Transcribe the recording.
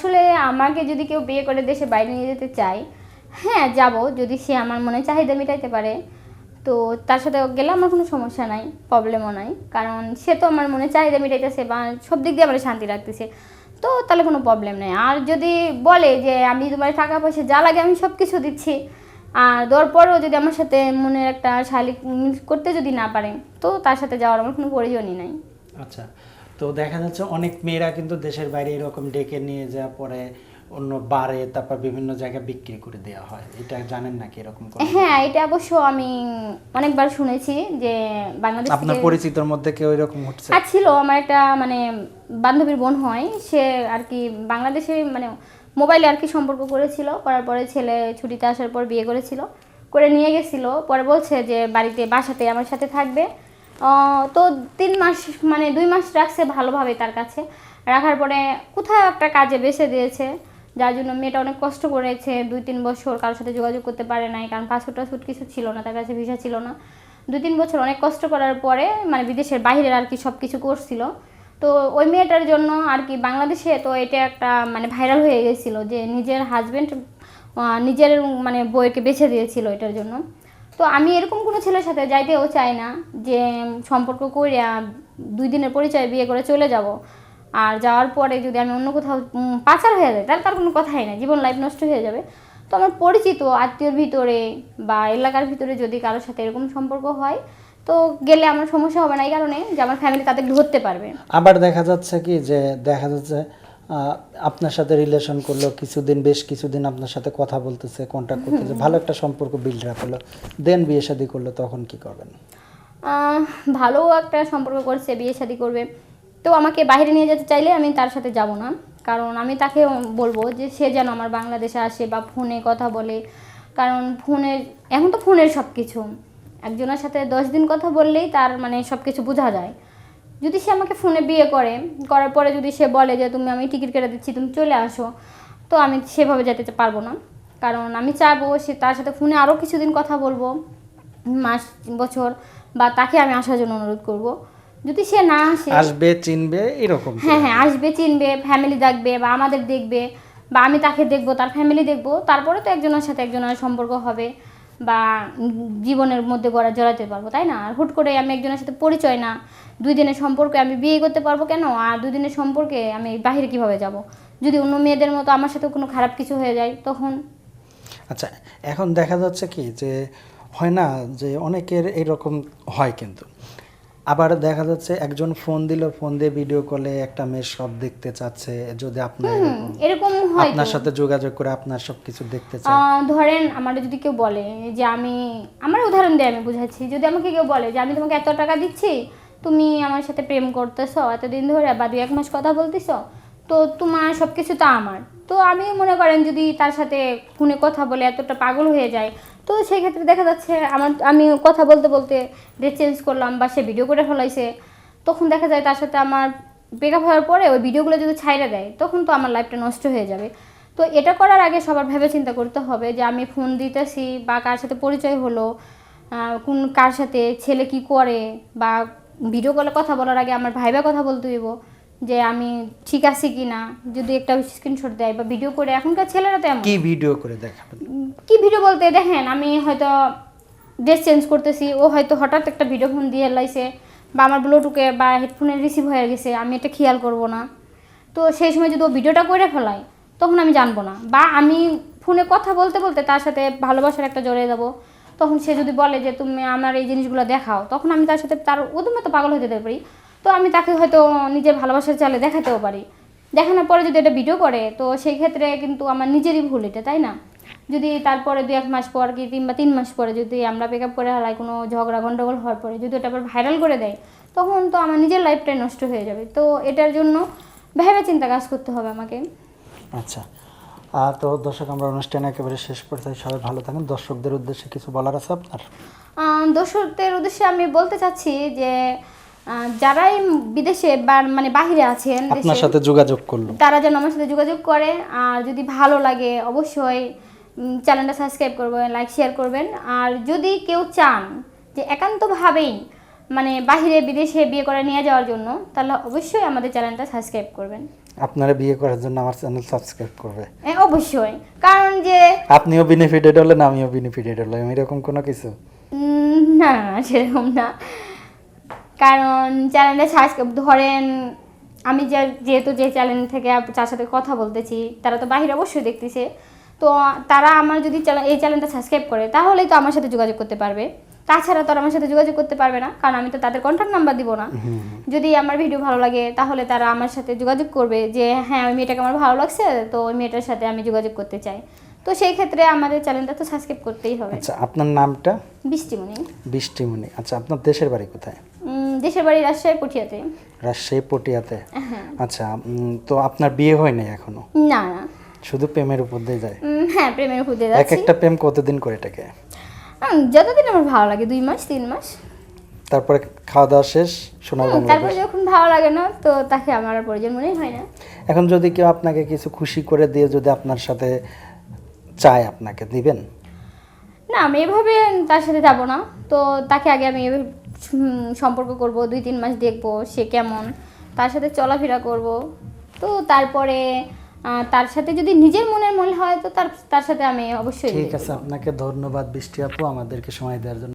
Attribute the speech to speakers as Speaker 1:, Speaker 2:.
Speaker 1: আসলে আমাকে যদি কেউ বিয়ে করে দেশে বাইরে নিয়ে যেতে চায় হ্যাঁ যাব যদি সে আমার মনে চাহিদা মেটাইতে পারে। তো তার সাথে গেলে আমার কোনো সমস্যা নাই প্রবলেমও নাই। কারণ সে তো আমার মনে চাহিদা মেটাইতেছে বা সব দিক দিয়ে আমার শান্তি রাখতেছে। তো তাহলে কোনো প্রবলেম নেই। আর যদি বলে যে আমি তোমার টাকা পয়সা যা লাগে আমি সব কিছু দিচ্ছি, আর দেওয়ার পরেও যদি আমার সাথে মনের একটা শালিক করতে যদি না পারে, তো তার সাথে যাওয়ার আমার কোনো প্রয়োজনই নাই।
Speaker 2: আচ্ছা তো দেখা যাচ্ছে অনেক মেয়েরা কিন্তু দেশের বাইরে এরকম ডেকে নিয়ে যাওয়া পরে অন্য বারে তারপর বিভিন্ন জায়গায় বিক্রি করে দেওয়া হয়। এটা জানেন নাকি এরকম
Speaker 1: হ্যাঁ এটা অবশ্য আমি অনেকবার শুনেছি যে বাংলাদেশ
Speaker 2: আপনার পরিচিতর মধ্যে কেউ এরকম হচ্ছে?
Speaker 1: আর ছিল। আমার একটা মানে বান্ধবীর বোন হয় সে আর কি বাংলাদেশে মানে মোবাইলে আর কি সম্পর্ক করেছিল। করার পরে ছেলে ছুটিতে আসার পর বিয়ে করেছিল। করে নিয়ে গেছিল। পরে বলছে যে বাড়িতে বাসাতে আমার সাথে থাকবে। তো তিন মাস মানে দুই মাস রাখছে ভালোভাবে তার কাছে। রাখার পরে কোথাও একটা কাজে বেছে দিয়েছে, যার জন্য মেয়েটা অনেক কষ্ট করেছে। দুই তিন বছর কারোর সাথে যোগাযোগ করতে পারে নাই, কারণ পাসপোর্ট টাসপোর্ট কিছু ছিল না, তার কাছে ভিসা ছিল না। দুই তিন বছর অনেক কষ্ট করার পরে মানে বিদেশের বাইরের আর কি সব কিছু করছিল। তো ওই মেয়েটার জন্য আর কি বাংলাদেশে তো এটা একটা মানে ভাইরাল হয়ে গেছিল যে নিজের হাজব্যান্ড নিজের মানে বইকে বেছে দিয়েছিল এটার জন্য। তো আমি এরকম কোনো ছেলের সাথে যাইতেও চাই না যে সম্পর্ক করে দুই দিনের পরিচয় বিয়ে করে চলে যাব। আর যাওয়ার পরে যদি আমি অন্য কোথাও পাচার হয়ে যায় তাহলে তার কোনো কথাই না জীবন লাইফ নষ্ট হয়ে যাবে। তো আমার পরিচিত আত্মীয়র ভিতরে বা এলাকার ভিতরে যদি কারোর সাথে এরকম সম্পর্ক হয়, তো গেলে আমার সমস্যা হবে না এই কারণে যে আমার ফ্যামিলি তাদের ধরতে পারবে।
Speaker 2: আবার দেখা যাচ্ছে কি যে, দেখা যাচ্ছে আপনার সাথে রিলেশন করল কিছুদিন বেশ কিছুদিন আপনার সাথে কথা বলতেছে কন্ট্যাক্ট করতেছে ভালো একটা সম্পর্ক বিল্ড আপ হলো দেন বিয়ে শাদি করল তখন কি করবেন?
Speaker 1: ভালো একটা সম্পর্ক করছে বিয়ে শাদী করবে। তো আমাকে বাইরে নিয়ে যেতে চাইলে আমি তার সাথে যাব না। কারণ আমি তাকে বলব যে সে যেন আমার বাংলাদেশে আসে বা ফোনে কথা বলে। কারণ ফোনের এখন তো ফোনের সব কিছু একজনের সাথে দশ দিন কথা বললেই তার মানে সব কিছু বোঝা যায়। যদি সে আমাকে ফোনে বিয়ে করে করার পরে যদি সে বলে যে তুমি আমি টিকিট কেটে দিচ্ছি তুমি চলে আসো তো আমি সেভাবে যেতে পারব না। কারণ আমি চাবো সে তার সাথে ফোনে আরও কিছুদিন কথা বলব মাস বছর বা তাকে আমি আসার জন্য অনুরোধ করব। যদি সে না আসে
Speaker 2: আসবে চিনবে এরকম
Speaker 1: হ্যাঁ হ্যাঁ আসবে চিনবে ফ্যামিলি দেখবে বা আমাদের দেখবে বা আমি তাকে দেখব তার ফ্যামিলি দেখব তারপরে তো একজনের সাথে একজনের সম্পর্ক হবে। বা জীবনের মধ্যে গড়া জড়াতে পারব, তাই না? আর হুট করে আমি একজনের সাথে পরিচয় না, দুই দিনের সম্পর্কে আমি বিয়ে করতে পারব কেন? আর দুই দিনের সম্পর্কে আমি বাহিরে কীভাবে যাব? যদি অন্য মেয়েদের মতো আমার সাথে কোনো খারাপ কিছু হয়ে যায়, তখন?
Speaker 2: আচ্ছা এখন দেখা যাচ্ছে কি যে, হয় না যে অনেকের এরকম হয় কিন্তু। আবার দেখা যাচ্ছে একজন ফোন দিল ফোন দিয়ে ভিডিও কলে একটা মেয়ে সব দেখতে চাচ্ছে যদি আপনার এরকম-
Speaker 1: হয়
Speaker 2: আপনার সাথে যোগাযোগ করে আপনার সব কিছু দেখতে চায়।
Speaker 1: ধরেন আমার যদি কেউ বলে যে আমি আমার উদাহরণ দিয়ে আমি বুঝাচ্ছি যদি আমাকে কেউ বলে যে আমি তোমাকে এত টাকা দিচ্ছি তুমি আমার সাথে প্রেম করতেছো এতদিন ধরে বা দু এক মাস কথা বলতেছো তো তোমার সব কিছু তো আমার। তো আমি মনে করেন যদি তার সাথে ফোনে কথা বলে এতটা পাগল হয়ে যায় তো সেই ক্ষেত্রে দেখা যাচ্ছে আমার, আমি কথা বলতে বলতে ড্রেস চেঞ্জ করলাম বা সে ভিডিও করে ফেলাইছে, তখন দেখা যায় তার সাথে আমার ব্রেকআপ হওয়ার পরে ওই ভিডিওগুলো যদি ছাইড়া দেয়, তখন তো আমার লাইফটা নষ্ট হয়ে যাবে। তো এটা করার আগে সবার ভেবে চিন্তা করতে হবে যে আমি ফোন দিতেছি বা কার সাথে পরিচয় হলো কোন, কার সাথে ছেলে কি করে বা ভিডিও কলে কথা বলার আগে আমার ভাইবা কথা বলতে হইব। যে আমি ঠিক আছি কি না যদি একটা স্ক্রিনশট দেয় বা ভিডিও করে এখনকার ছেলেরা তো এমন।
Speaker 2: কি ভিডিও করে দেখাবেন?
Speaker 1: কি ভিডিও বলতে দেখেন আমি হয়তো ড্রেস চেঞ্জ করতেছি ও হয়তো হঠাৎ একটা ভিডিও ফোন দিয়ে লাইছে বা আমার ব্লুটুকে বা হেডফোনে রিসিভ হয়ে গেছে আমি এটা খেয়াল করব না। তো সেই সময় যদি ও ভিডিওটা করে ফেলায় তখন আমি জানব না। বা আমি ফোনে কথা বলতে বলতে তার সাথে ভালোবাসার একটা জড়িয়ে দেবো তখন সে যদি বলে যে তুমি আমার এই জিনিসগুলো দেখাও তখন আমি তার সাথে তার ওদের মতো পাগল হয়ে যেতে পারি। তো আমি তাকে হয়তো নিজের ভালোবাসার চালে দেখাতেও পারি। দেখানোর পরে যদি এটা ভিডিও করে তো সেই ক্ষেত্রে কিন্তু আমার নিজেরই ভুল এটা তাই না? যদি তারপরে দু এক মাস পর কি কিংবা তিন মাস পরে যদি আমরা পিক আপ করে হারাই কোনো ঝগড়া গণ্ডগোল হওয়ার পরে যদি ওটা আবার ভাইরাল করে দেয় তখন তো আমার নিজের লাইফটাই নষ্ট হয়ে যাবে। তো এটার জন্য ভেবে চিন্তা কাজ করতে হবে আমাকে।
Speaker 2: আচ্ছা। আর তো দর্শক আমরা অনুষ্ঠান একেবারে শেষ করতে সবাই ভালো থাকেন। দর্শকদের উদ্দেশ্যে কিছু বলার আছে আপনার?
Speaker 1: দর্শকদের উদ্দেশ্যে আমি বলতে চাচ্ছি যে যারাই বিদেশে বা মানে বাহিরে আছেন
Speaker 2: আপনার সাথে যোগাযোগ করল।
Speaker 1: তারা যেন আমার সাথে যোগাযোগ করে। আর যদি ভালো লাগে অবশ্যই চ্যানেলটা সাবস্ক্রাইব করবেন লাইক শেয়ার করবেন। আর যদি কেউ চান যে একান্তভাবেই মানে বাহিরে বিদেশে বিয়ে করে নিয়ে যাওয়ার জন্য তাহলে অবশ্যই আমাদের চ্যানেলটা সাবস্ক্রাইব করবেন।
Speaker 2: আপনারা বিয়ে করার জন্য আমার চ্যানেল সাবস্ক্রাইব করবে।
Speaker 1: হ্যাঁ অবশ্যই। কারণ যে
Speaker 2: আপনিও বেনিফিটেড হলেন আমিও বেনিফিটেড হলাম এরকম কোনো কিছু?
Speaker 1: না সেরকম না। কারণ চ্যানেলে সাবস্ক্রাইব ধরেন আমি যে যেহেতু যে চ্যানেল থেকে যার সাথে কথা বলতেছি তারা তো বাহিরে অবশ্যই দেখতেছে। তো তারা আমার যদি এই চ্যানেলটা সাবস্ক্রাইব করে তাহলেই তো আমার সাথে যোগাযোগ করতে পারবে। তাছাড়া তো আমার সাথে যোগাযোগ করতে পারবে না কারণ আমি তো তাদের কন্ট্যাক্ট নাম্বার দিব না। যদি আমার ভিডিও ভালো লাগে তাহলে তারা আমার সাথে যোগাযোগ করবে যে হ্যাঁ ওই মেয়েটাকে আমার ভালো লাগছে তো ওই মেয়েটার সাথে আমি যোগাযোগ করতে চাই। তো সেই ক্ষেত্রে আমাদের চ্যানেলটা তো সাবস্ক্রাইব করতেই হবে।
Speaker 2: আচ্ছা আপনার নামটা?
Speaker 1: বৃষ্টিমণি।
Speaker 2: বৃষ্টিমণি। আচ্ছা আপনার দেশের বাড়ি কোথায়?
Speaker 1: দেশের বাড়ি রাজশাহী পুঠিয়াতে
Speaker 2: রাজশাহী পটিয়াতে?
Speaker 1: হ্যাঁ।
Speaker 2: আচ্ছা তো আপনার বিয়ে হয়নি এখনও?
Speaker 1: না না।
Speaker 2: শুধু প্রেমের উপর দিয়ে যায়?
Speaker 1: হ্যাঁ প্রেমের খুঁজে
Speaker 2: এক
Speaker 1: যাচ্ছি।
Speaker 2: একটা প্রেম কতদিন করে
Speaker 1: থাকে যতদিন আমার ভালো লাগে দুই মাস তিন মাস।
Speaker 2: তারপরে খাওয়া দাওয়া শেষ সোনার
Speaker 1: তারপর যখন ভালো লাগে না তো তাকে আমার আর প্রয়োজন মনেই হয় না।
Speaker 2: এখন যদি কেউ আপনাকে কিছু খুশি করে দিয়ে যদি আপনার সাথে চায় আপনাকে দিবেন?
Speaker 1: না আমি এভাবে তার সাথে যাব না। তো তাকে আগে আমি সম্পর্ক করব দুই তিন মাস দেখব সে কেমন। তার সাথে চলাফেরা করব। তো তারপরে তার সাথে যদি নিজের মনের মনে হয় তো তার তার সাথে আমি অবশ্যই
Speaker 2: ঠিক আছে আপনাকে ধন্যবাদ বৃষ্টি আপু আমাদেরকে সময় দেওয়ার জন্য।